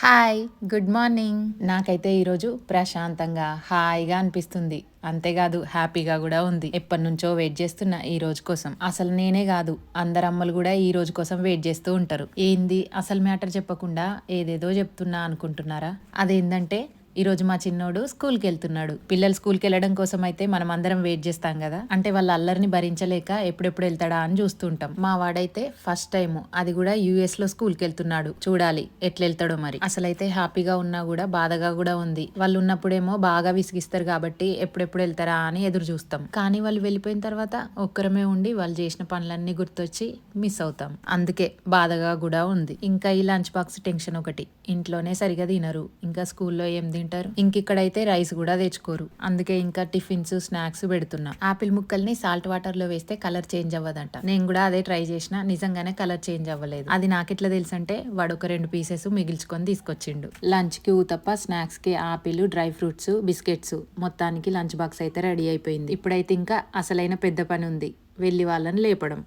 Hi good morning నాకైతే ఈరోజు ప్రశాంతంగా హాయిగా అనిపిస్తుంది. అంతేకాదు హ్యాపీగా కూడా ఉంది. ఎప్పటి నుంచో వెయిట్ చేస్తున్నా ఈ రోజు కోసం. అసలు నేనే కాదు అందరు అమ్మలు కూడా ఈ రోజు కోసం వెయిట్ చేస్తూ ఉంటారు. ఏంది? అసలు మ్యాటర్ చెప్పకుండా ఏదేదో చెప్తున్నా అనుకుంటున్నారా? అదేంటంటే ఈరోజు మా చిన్నోడు స్కూల్కి వెళ్తున్నాడు పిల్లలు స్కూల్కి వెళ్ళడం కోసం అయితే మనం అందరం వెయిట్ చేస్తాం కదా. అంటే వాళ్ళ అల్లరిని భరించలేక ఎప్పుడెప్పుడు వెళ్తాడా అని చూస్తుంటాం. మా వాడైతే ఫస్ట్ టైం అది కూడా యుఎస్లో స్కూల్కి వెళ్తున్నాడు చూడాలి ఎట్లెళ్తాడో మరి. అసలైతే హ్యాపీగా ఉన్నా కూడా బాధగా కూడా ఉంది. వాళ్ళు ఉన్నప్పుడేమో బాగా విసిగిస్తారు కాబట్టి ఎప్పుడెప్పుడు వెళ్తారా అని ఎదురు చూస్తాం. కానీ వాళ్ళు వెళ్ళిపోయిన తర్వాత ఒక్కరమే ఉండి వాళ్ళు చేసిన పనులన్నీ గుర్తొచ్చి మిస్ అవుతాం. అందుకే బాధగా కూడా ఉంది. ఇంకా ఈ లంచ్ బాక్స్ టెన్షన్ ఒకటి. ఇంట్లోనే సరిగా తినరు. ఇంకా స్కూల్లో ఏం తింటారు? ఇంక ఇక్కడైతే రైస్ కూడా తెచ్చుకోరు. అందుకే ఇంకా టిఫిన్స్ స్నాక్స్ పెడుతున్నా. ఆపిల్ ముక్కల్ని సాల్ట్ వాటర్లో వేస్తే కలర్ చేంజ్ అవ్వదంట. నేను కూడా అదే ట్రై చేసిన. నిజంగానే కలర్ చేంజ్ అవ్వలేదు. అది నాకెట్లా తెలుసు అంటే వాడు ఒక రెండు పీసెస్ మిగిల్చుకొని తీసుకొచ్చిండు. లంచ్కి ఊతప్ప స్నాక్స్కి ఆపిల్ డ్రై ఫ్రూట్స్ బిస్కెట్స్. మొత్తానికి లంచ్ బాక్స్ అయితే రెడీ అయిపోయింది. ఇప్పుడైతే ఇంకా అసలైన పెద్ద పని ఉంది. వెళ్ళి వాళ్ళని లేపడం.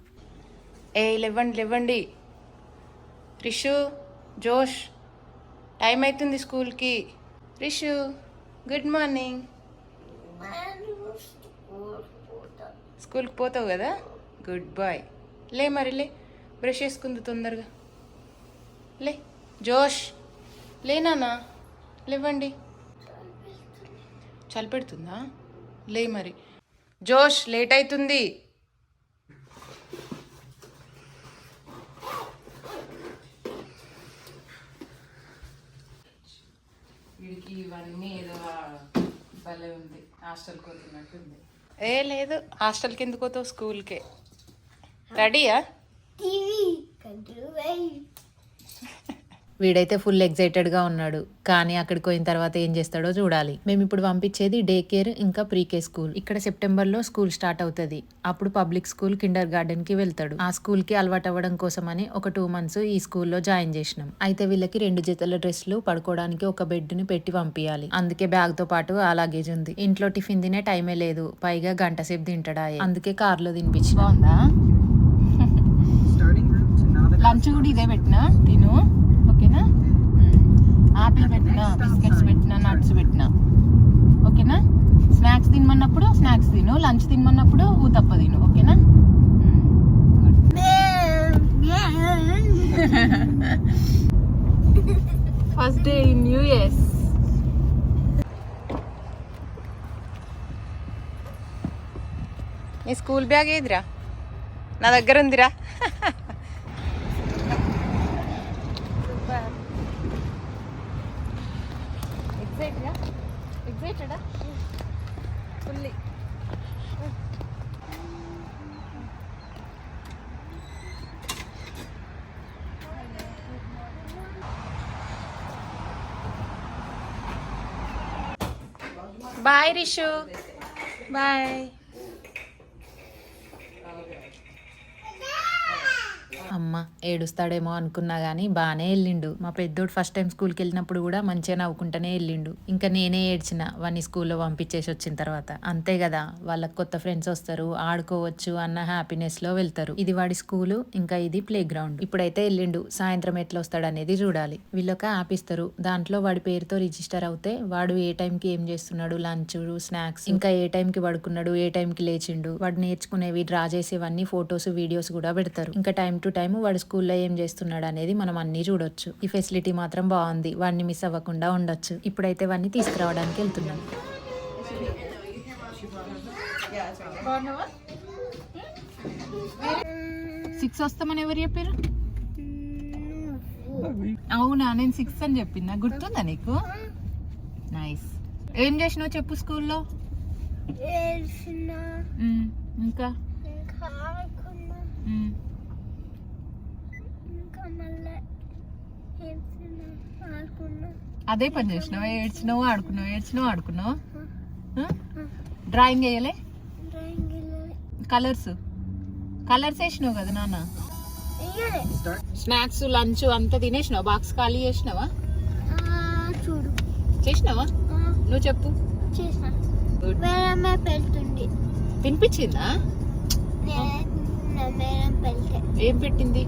ఏ లేవండి లేవండి రిషు జోష్ టైం అవుతుంది స్కూల్కి. Rishu good morning. స్కూల్కి పోతావు కదా? Good boy. లే మరి లే బ్రష్ చేసుకుంది తొందరగా. లే జోష్. లేనా లేవండి. చలి పెడుతుందా? లే మరి. జోష్ లేట్ అవుతుంది. వీడికి ఇవన్నీ ఏదో భలే ఉంది. హాస్టల్కి పోతున్నట్టుంది ఏ లేదు. హాస్టల్కి ఎందుకు పోతావు స్కూల్కే. రెడీయా? వీడైతే ఫుల్ ఎక్సైటెడ్గా ఉన్నాడు. కానీ అక్కడికి పోయిన తర్వాత ఏం చేస్తాడో చూడాలి. మేము ఇప్పుడు పంపించేది డే కేర్ ఇంకా ప్రీ కే స్కూల్. ఇక్కడ సెప్టెంబర్లో స్కూల్ స్టార్ట్ అవుతుంది. అప్పుడు పబ్లిక్ స్కూల్ కిండర్ గార్డెన్కి వెళ్తాడు. ఆ స్కూల్కి అలవాటు అవ్వడం కోసమని ఒక టూ మంత్స్ ఈ స్కూల్లో జాయిన్ చేసినాం. అయితే వీళ్ళకి రెండు జతల డ్రెస్లు పడుకోవడానికి ఒక బెడ్ని పెట్టి పంపించాలి అందుకే బ్యాగ్తో పాటు ఆ లగేజ్ ఉంది. ఇంట్లో టిఫిన్ తినే టైమే లేదు. పైగా గంట సేపు తింటాడా అందుకే కార్లో తినిపించి బాగుందా? లంచ్ కూడా ఇదే పెట్టినా? తిను ఓకేనా ఆపిల్ పెట్టినా బిస్కెట్స్ పెట్టినా నట్స్ పెట్టినా ఓకేనా స్నాక్స్ తినమన్నప్పుడు స్నాక్స్ తిను లంచ్ తినమన్నప్పుడు ఊతప్ప తిను ఓకేనా ఫస్ట్ డే ఇన్ యూఎస్ నీ స్కూల్ బ్యాగ్ ఏదిరా నా దగ్గర ఉందిరా. ఎక్సైటెడా ఎక్సైటెడా బాయ్ రిషు బాయ్ అమ్మ ఏడుస్తాడేమో అనుకున్నా కానీ బాగానే వెళ్ళిండు మా పెద్దోడు ఫస్ట్ టైం స్కూల్కి వెళ్ళినప్పుడు కూడా మంచిగా నవ్వుకుంటూనే వెళ్ళిండు ఇంకా నేనే ఏడ్చిన వాడిని స్కూల్లో పంపించేసి వచ్చిన తర్వాత. అంతే కదా వాళ్ళకి కొత్త ఫ్రెండ్స్ వస్తారు ఆడుకోవచ్చు అన్న హ్యాపీనెస్లో వెళ్తారు. ఇది వాడి స్కూలు ఇంకా ఇది ప్లే గ్రౌండ్ ఇప్పుడైతే వెళ్ళిండు సాయంత్రం ఎట్లా వస్తాడు అనేది చూడాలి. వీళ్ళొక యాప్ ఇస్తారు దాంట్లో వాడి పేరుతో రిజిస్టర్ అవుతే వాడు ఏ టైంకి ఏం చేస్తున్నాడు? లంచ్ స్నాక్స్ ఇంకా ఏ టైంకి పడుకున్నాడు? ఏ టైంకి లేచిండు? వాడు నేర్చుకునేవి డ్రా చేసేవన్నీ ఫొటోస్ వీడియోస్ కూడా పెడతారు. ఇంకా టైం టు టైం వాడు స్కూల్లో ఏం చేస్తున్నాడు అనేది మనం అన్ని చూడొచ్చు. ఈ ఫెసిలిటీ మాత్రం బాగుంది. వాడిని మిస్ అవ్వకుండా ఉండొచ్చు. ఇప్పుడైతే వాడిని తీసుకురావడానికి వెళ్తున్నాం. సిక్స్ వస్తామని ఎవరు చెప్పారు? అవునా? నేను సిక్స్ అని చెప్పిందా గుర్తుందా నీకు? నైస్ ఏం చేసినావు చెప్పు స్కూల్లో. ఇంకా మ్మ్. అదే పని చేసినావు? ఏడ్చినావు ఆడుకున్నావు? ఏడ్చినావు ఆడుకున్నావు? డ్రాయింగ్ వేయలే? కలర్స్? కలర్స్ వేసినావు కదా నాన్న? స్నాక్స్ లంచ్ అంతా తినేసినావా? బాక్స్ ఖాళీ చేసినావా? చూడు. చేసినావా? నువ్వు చెప్పు. పెడుతుంది. పెడితే. ఏం పెట్టింది?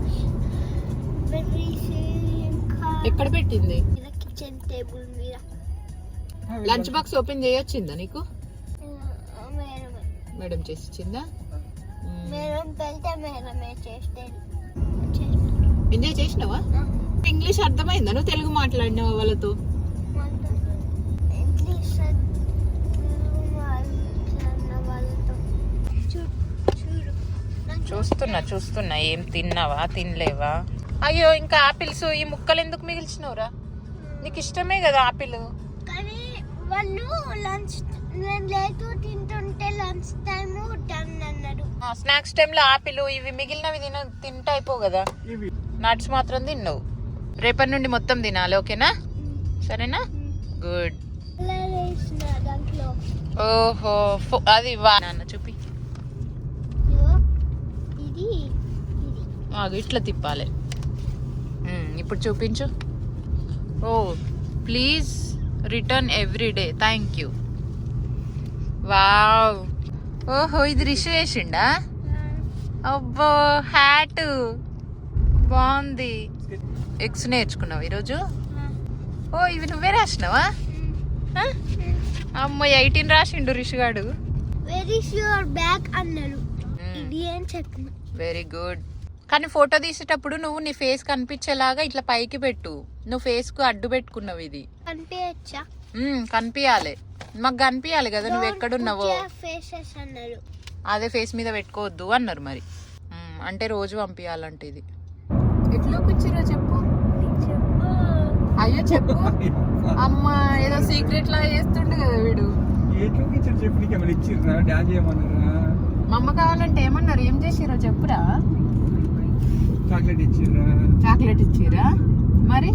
ఎక్కడ పెట్టింది? కిచెన్ టేబుల్ మీద. లంచ్ బాక్స్ ఓపెన్ చేయొచ్చిందా నీకు? మేడం చేసి ఇచ్చిందా మేడం మేడమే చేస్తే ఎంజాయ్ చేసినావా? ఇంగ్లీష్ అర్థమైందా? నువ్వు తెలుగు మాట్లాడినావా వాళ్ళతో? చూస్తున్నా చూస్తున్నా. ఏం తిన్నావా? తినలేవా? అయ్యో ఇంకా ఆపిల్స్ ఈ ముక్కలు ఎందుకు మిగిల్చినవురా? నీకు ఇష్టమే కదా ఆపిల్? కానీ వాళ్ళు లంచ్ నేను లేటు తింటుంటే లంచ్ టైం అన్నారు. స్నాక్స్ టైంలో ఆపిల్ ఇవి మిగిలినవి తిన తింటే అయిపో కదా. నట్స్ మాత్రం తిన్నావు. రేపటి నుండి మొత్తం తినాలి ఓకేనా? సరేనా? గుడ్. ఓహో ఫో- అది వా నాన్న చూపి. ఇట్లా తిప్పాలి. ఇప్పుడు చూపించు. ఓ please return every day. Thank you. Wow. ఓహో ఇది రిషి వేసిండా? అబ్బో హ్యాట్. బాగుంది. ఎగ్స్ నేర్చుకున్నావు ఈరోజు? ఓ ఇవి నువ్వే రాసినావా? అమ్మో ఎయిటీన్ రాసిండు రిషిగాడు వెరీ ష్యూర్ బ్యాగ్ అన్నారు ఇది అని చెప్పిన వెరీ గుడ్ కానీ ఫోటో తీసేటప్పుడు నువ్వు నీ ఫేస్ కనిపించేలాగా ఇట్లా పైకి పెట్టు. నువ్వు ఫేస్కు అడ్డు పెట్టుకున్నావు ఇది. కనిపించచ్చా కనిపించాలి. మాకు కనిపించాలి కదా నువ్వు ఎక్కడున్నావో. అదే ఫేస్ మీద పెట్టుకోవద్దు అన్నారు మరి. అంటే రోజు పంపించాలంటే ఇది. ఎట్లా కూర్చురా చెప్పు. చెప్పు అయ్యో చెప్పు. అమ్మ ఏదో సీక్రెట్ లా చేస్తుండు కదా వీడు. చెప్పు మా అమ్మ కావాలంటే ఏమన్నారు? ఏం చేసిరో చెప్పురా. చాక్లెట్ ఇచ్చిర్రా? చాక్లెట్ ఇచ్చిరా మరి?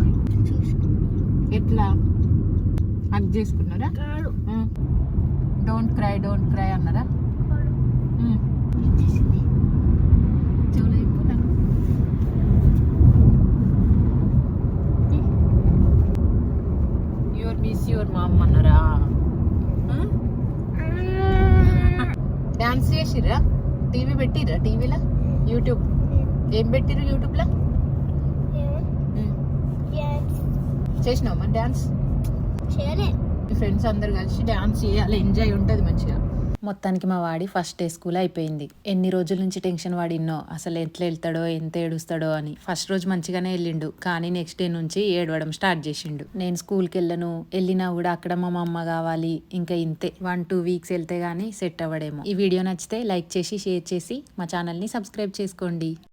ఎట్లా? హక్ చేసుకున్నారా? డోంట్ క్రై డోంట్ క్రై అన్నారా. యువర్ మిస్ యువర్ మామ్ అన్నారా? డాన్స్ చేసిర్రా? టీవీ పెట్టిర్రా? టీవీలో యూట్యూబ్ ఏం పెట్టిర్రు యూట్యూబ్లో. చేసినావు మరి డాన్స్? ఫ్రెండ్స్ అందరు కలిసి డాన్స్ చేయాలి ఎంజాయ్ ఉంటుంది మంచిగా. మొత్తానికి మా వాడి ఫస్ట్ డే స్కూల్ అయిపోయింది. ఎన్ని రోజుల నుంచి టెన్షన్ వాడిన్నో అసలు ఎట్లా వెళ్తాడో ఎంత ఏడుస్తాడో అని. ఫస్ట్ రోజు మంచిగానే వెళ్ళిండు కానీ నెక్స్ట్ డే నుంచి ఏడవడం స్టార్ట్ చేసిండు. నేను స్కూల్కి వెళ్ళను వెళ్ళినా కూడా అక్కడ మా అమ్మ కావాలి ఇంకా ఇంతే. వన్ టూ వీక్స్ వెళ్తే గానీ సెట్ అవ్వడేమో. ఈ వీడియో నచ్చితే లైక్ చేసి షేర్ చేసి మా ఛానల్ని సబ్స్క్రైబ్ చేసుకోండి.